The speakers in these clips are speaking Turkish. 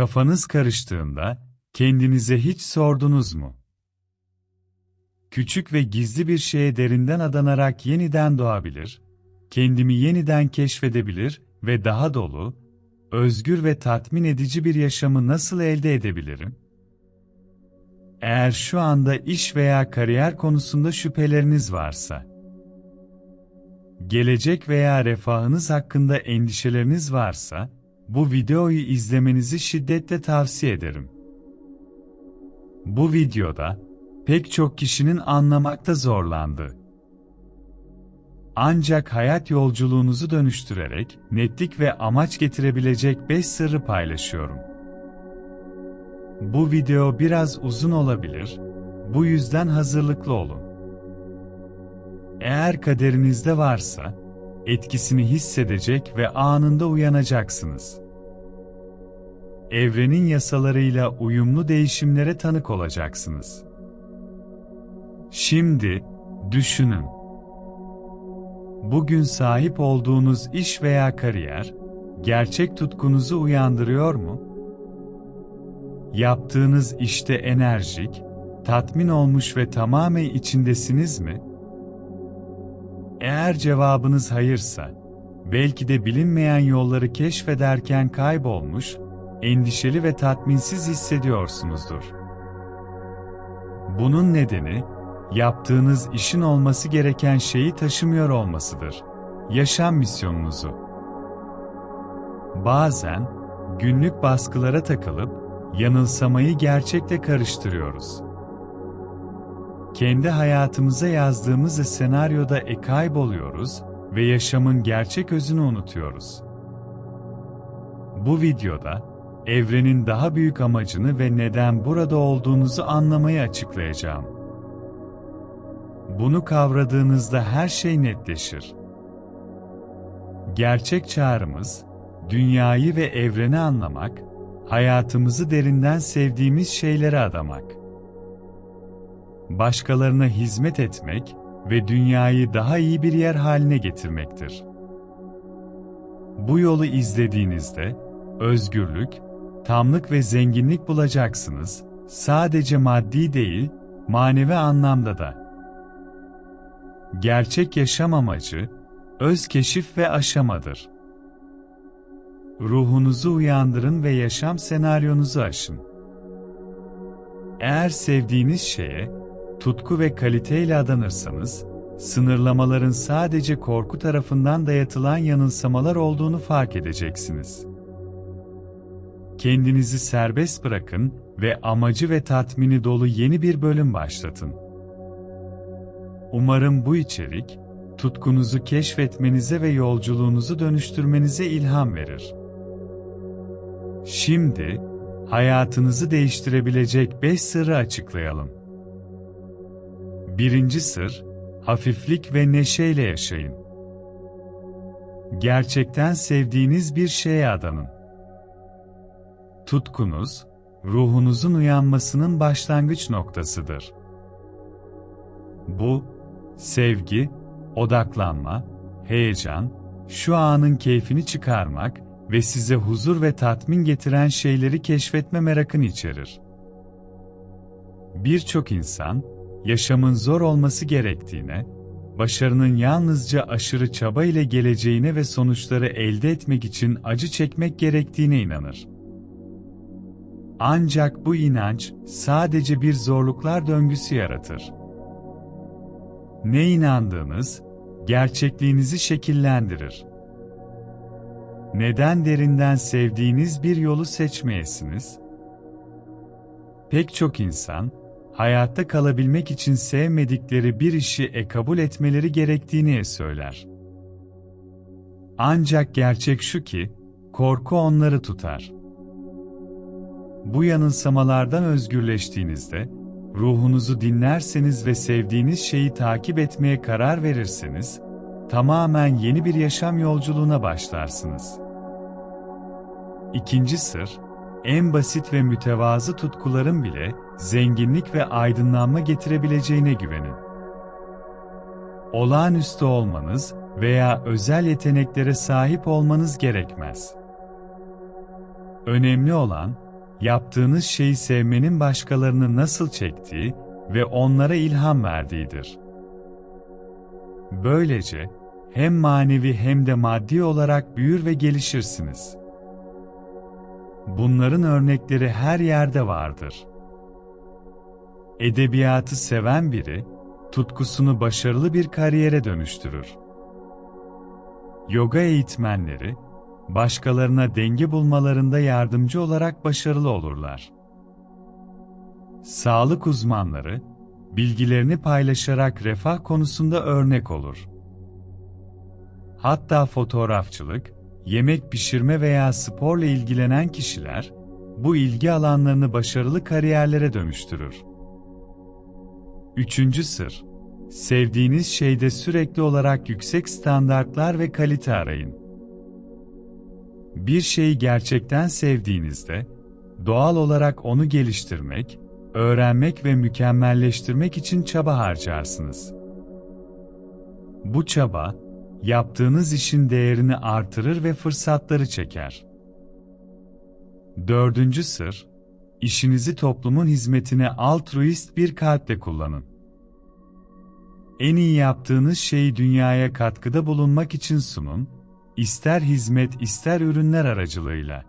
Kafanız karıştığında kendinize hiç sordunuz mu? Küçük ve gizli bir şeye derinden adanarak yeniden doğabilir, kendimi yeniden keşfedebilir ve daha dolu, özgür ve tatmin edici bir yaşamı nasıl elde edebilirim? Eğer şu anda iş veya kariyer konusunda şüpheleriniz varsa, gelecek veya refahınız hakkında endişeleriniz varsa, bu videoyu izlemenizi şiddetle tavsiye ederim. Bu videoda, pek çok kişinin anlamakta zorlandığı, ancak hayat yolculuğunuzu dönüştürerek netlik ve amaç getirebilecek 5 sırrı paylaşıyorum. Bu video biraz uzun olabilir, bu yüzden hazırlıklı olun. Eğer kaderinizde varsa, etkisini hissedecek ve anında uyanacaksınız. Evrenin yasalarıyla uyumlu değişimlere tanık olacaksınız. Şimdi, düşünün. Bugün sahip olduğunuz iş veya kariyer, gerçek tutkunuzu uyandırıyor mu? Yaptığınız işte enerjik, tatmin olmuş ve tamamen içindesiniz mi? Eğer cevabınız hayırsa, belki de bilinmeyen yolları keşfederken kaybolmuş, endişeli ve tatminsiz hissediyorsunuzdur. Bunun nedeni, yaptığınız işin olması gereken şeyi taşımıyor olmasıdır. Yaşam misyonunuzu. Bazen, günlük baskılara takılıp, yanılsamayı gerçekle karıştırıyoruz. Kendi hayatımıza yazdığımız senaryoda e kayboluyoruz ve yaşamın gerçek özünü unutuyoruz. Bu videoda, evrenin daha büyük amacını ve neden burada olduğunuzu anlamayı açıklayacağım. Bunu kavradığınızda her şey netleşir. Gerçek çağrımız, dünyayı ve evreni anlamak, hayatımızı derinden sevdiğimiz şeylere adamak. Başkalarına hizmet etmek ve dünyayı daha iyi bir yer haline getirmektir. Bu yolu izlediğinizde, özgürlük, tamlık ve zenginlik bulacaksınız, sadece maddi değil, manevi anlamda da. Gerçek yaşam amacı, öz keşif ve aşamadır. Ruhunuzu uyandırın ve yaşam senaryonuzu aşın. Eğer sevdiğiniz şeye, tutku ve kaliteyle adanırsanız, sınırlamaların sadece korku tarafından dayatılan yanılsamalar olduğunu fark edeceksiniz. Kendinizi serbest bırakın ve amacı ve tatmini dolu yeni bir bölüm başlatın. Umarım bu içerik, tutkunuzu keşfetmenize ve yolculuğunuzu dönüştürmenize ilham verir. Şimdi, hayatınızı değiştirebilecek 5 sırrı açıklayalım. Birinci sır, hafiflik ve neşeyle yaşayın. Gerçekten sevdiğiniz bir şeye adanın. Tutkunuz, ruhunuzun uyanmasının başlangıç noktasıdır. Bu, sevgi, odaklanma, heyecan, şu anın keyfini çıkarmak ve size huzur ve tatmin getiren şeyleri keşfetme merakını içerir. Birçok insan, yaşamın zor olması gerektiğine, başarının yalnızca aşırı çaba ile geleceğine ve sonuçları elde etmek için acı çekmek gerektiğine inanır. Ancak bu inanç sadece bir zorluklar döngüsü yaratır. Ne inandığınız, gerçekliğinizi şekillendirir. Neden derinden sevdiğiniz bir yolu seçmeyesiniz? Pek çok insan, hayatta kalabilmek için sevmedikleri bir işi e kabul etmeleri gerektiğini söyler. Ancak gerçek şu ki, korku onları tutar. Bu yanılsamalardan özgürleştiğinizde, ruhunuzu dinlerseniz ve sevdiğiniz şeyi takip etmeye karar verirseniz, tamamen yeni bir yaşam yolculuğuna başlarsınız. İkinci sır, en basit ve mütevazı tutkuların bile zenginlik ve aydınlanma getirebileceğine güvenin. Olağanüstü olmanız veya özel yeteneklere sahip olmanız gerekmez. Önemli olan, yaptığınız şeyi sevmenin başkalarını nasıl çektiği ve onlara ilham verdiğidir. Böylece hem manevi hem de maddi olarak büyür ve gelişirsiniz. Bunların örnekleri her yerde vardır. Edebiyatı seven biri, tutkusunu başarılı bir kariyere dönüştürür. Yoga eğitmenleri, başkalarına denge bulmalarında yardımcı olarak başarılı olurlar. Sağlık uzmanları, bilgilerini paylaşarak refah konusunda örnek olur. Hatta fotoğrafçılık, yemek pişirme veya sporla ilgilenen kişiler, bu ilgi alanlarını başarılı kariyerlere dönüştürür. Üçüncü sır, sevdiğiniz şeyde sürekli olarak yüksek standartlar ve kalite arayın. Bir şeyi gerçekten sevdiğinizde, doğal olarak onu geliştirmek, öğrenmek ve mükemmelleştirmek için çaba harcarsınız. Bu çaba, yaptığınız işin değerini artırır ve fırsatları çeker. Dördüncü sır, işinizi toplumun hizmetine altruist bir kalple kullanın. En iyi yaptığınız şeyi dünyaya katkıda bulunmak için sunun, ister hizmet ister ürünler aracılığıyla.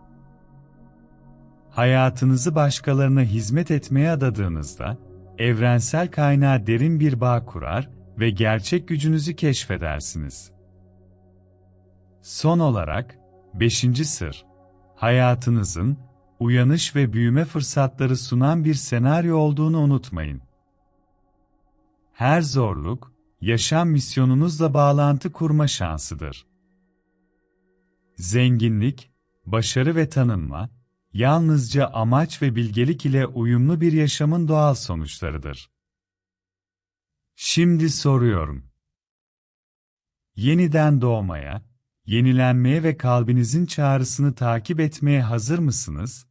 Hayatınızı başkalarına hizmet etmeye adadığınızda, evrensel kaynağa derin bir bağ kurar ve gerçek gücünüzü keşfedersiniz. Son olarak, beşinci sır, hayatınızın, uyanış ve büyüme fırsatları sunan bir senaryo olduğunu unutmayın. Her zorluk, yaşam misyonunuzla bağlantı kurma şansıdır. Zenginlik, başarı ve tanınma, yalnızca amaç ve bilgelik ile uyumlu bir yaşamın doğal sonuçlarıdır. Şimdi soruyorum. Yeniden doğmaya, yenilenmeye ve kalbinizin çağrısını takip etmeye hazır mısınız?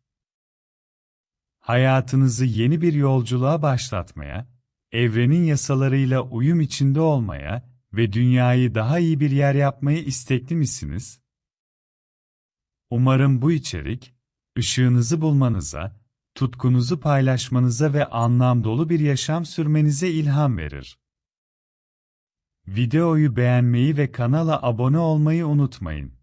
Hayatınızı yeni bir yolculuğa başlatmaya, evrenin yasalarıyla uyum içinde olmaya ve dünyayı daha iyi bir yer yapmaya istekli misiniz? Umarım bu içerik, ışığınızı bulmanıza, tutkunuzu paylaşmanıza ve anlam dolu bir yaşam sürmenize ilham verir. Videoyu beğenmeyi ve kanala abone olmayı unutmayın.